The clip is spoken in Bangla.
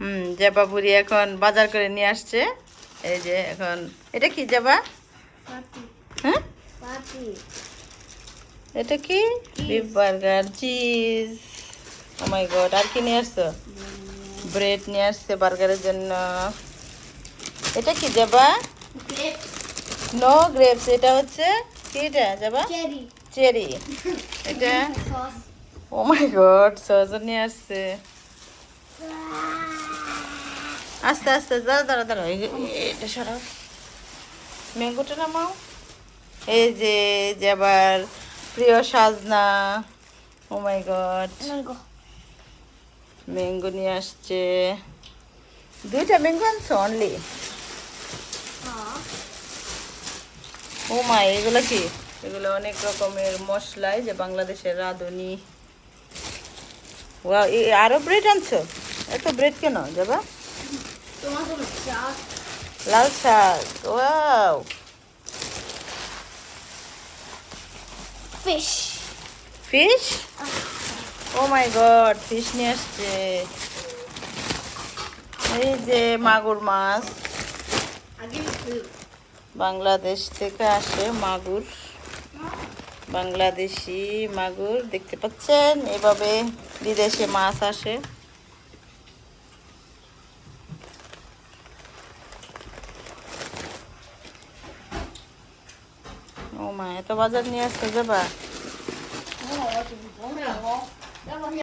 হুম জাবা বুড়ি এখন বাজার করে নিয়ে আসছে। এই যে এখন এটা কি জাবা? হ্যাঁ? এটা কি? Beef burger cheese oh my god আর কি নিয়ে আসছো? ব্রেড নিয়ে আসছে বার্গারের জন্য। এটা কি যাবা নো গ্রেপস এটা হচ্ছে কি এটা যাবা চেরি এটা? ও মাই গড সস নিয়ে আসছে। আস্তে আস্তে দাঁড়া দাঁড়া দাঁড়া এটা সরাও। ম্যাঙ্গোটা নামাও। এই যে যে আবার প্রিয় সাজনা। Oh my god mango. Mango নিয়ে আসছে। দুইটা ম্যাঙ্গো আনছো অনলি ও মা এগুলো কি? এগুলো অনেক রকমের মশলাই যে বাংলাদেশের রাঁধুনি। ওয়া আরও ব্রেড আনছো? এত ব্রেড কেন যাবা? লাল শাক wow fish fish oh my god fish নিয়ে আসছে। এই যে মাগুর মাছ। বাংলাদেশ থেকে আসে মাগুর। বাংলাদেশি মাগুর দেখতে পাচ্ছেন? এভাবে বিদেশে মাছ আসে। ও মা এত বাজার নিয়ে আসতে যাবা